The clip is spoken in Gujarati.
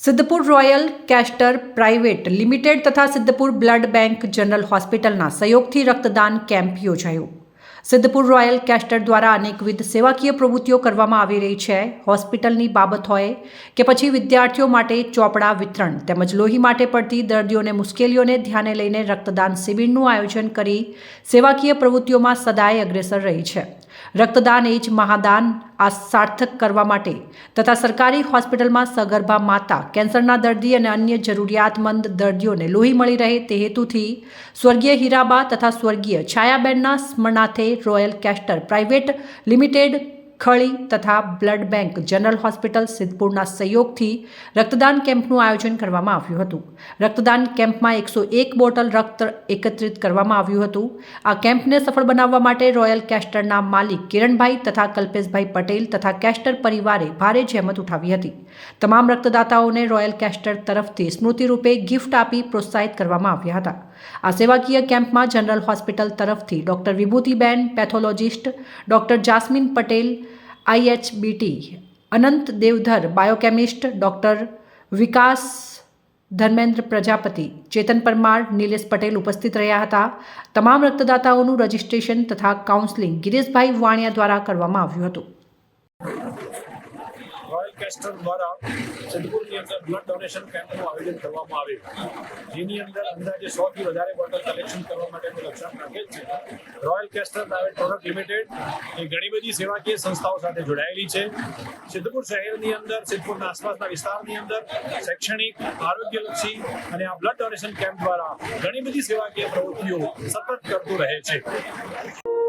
Siddhpur royal castor private limited તથા સિદ્ધપુર બ્લડ બેંક જનરલ હોસ્પિટલના સહયોગથી રક્તદાન કેમ્પ યોજાયો. સિદ્ધપુર રોયલ કેસ્ટર દ્વારા અનેકવિધ સેવાકીય પ્રવૃત્તિઓ કરવામાં આવી રહી છે. હોસ્પિટલની બાબત હોય કે પછી વિદ્યાર્થીઓ માટે ચોપડા વિતરણ તેમજ લોહી માટે પડતી દર્દીઓને મુશ્કેલીઓને ધ્યાને લઈને રક્તદાન શિબિરનું આયોજન કરી સેવાકીય પ્રવૃત્તિઓમાં સદાય અગ્રેસર રહી છે. રક્તદાન એ જ મહાદાન આ સાર્થક કરવા માટે. તથા સરકારી હોસ્પિટલમાં સગર્ભા માતા, કેન્સરના દર્દી અને અન્ય જરૂરિયાતમંદ દર્દીઓને લોહી મળી રહે તે હેતુથી સ્વર્ગીય હીરાબા તથા સ્વર્ગીય છાયાબેનના સ્મરણાર્થે royal castor private limited Khali તથા બ્લડ બેંક જનરલ હોસ્પિટલ સિદ્ધપુરના સહયોગથી રક્તદાન કેમ્પનું આયોજન કરવામાં આવ્યું હતું. રક્તદાન કેમ્પમાં એકસો એક બોટલ રક્ત એકત્રિત કરવામાં આવ્યું હતું. આ કેમ્પને સફળ બનાવવા માટે રોયલ કેસ્ટરના માલિક કિરણભાઈ તથા કલ્પેશભાઈ પટેલ તથા કેસ્ટર પરિવારે ભારે જહેમત ઉઠાવી હતી. તમામ રક્તદાતાઓને રોયલ કેસ્ટર તરફથી સ્મૃતિરૂપે ગિફ્ટ આપી પ્રોત્સાહિત કરવામાં આવ્યા હતા. આ સેવાકીય કેમ્પમાં જનરલ હોસ્પિટલ તરફથી doctor Vibhutiben, pathologist doctor Jasmin Patel IHBT Anant Devdhar, biochemist doctor Vikas Dharmendra Prajapati, Chetan Parmar, Nilesh Patel ઉપસ્થિત રહ્યા હતા. તમામ રક્તદાતાઓનું રજિસ્ટ્રેશન તથા કાઉન્સેલિંગ ગિરીશભાઈ વાણિયા દ્વારા કરવામાં આવ્યું હતું. કેસ્ટર દ્વારા સિદ્ધપુરની અંદર બ્લડ ડોનેશન કેમ્પનું આયોજન કરવામાં આવ્યું. જેની અંદર અંદાજે સો થી વધારે બોટલ કલેક્શન કરવા માટેનું લક્ષ્યાંક રાખેલ છે. Royal castor private product limited એ ઘણી બધી સેવાકીય સંસ્થાઓ સાથે જોડાયેલી છે. સિદ્ધપુર શહેરની અંદર, સિદ્ધપુરના આસપાસના વિસ્તારની અંદર શૈક્ષણિક, આરોગ્યલક્ષી અને આ બ્લડ ડોનેશન કેમ્પ દ્વારા ઘણી બધી સેવાકીય પ્રવૃત્તિઓ સતત કરતું રહે છે.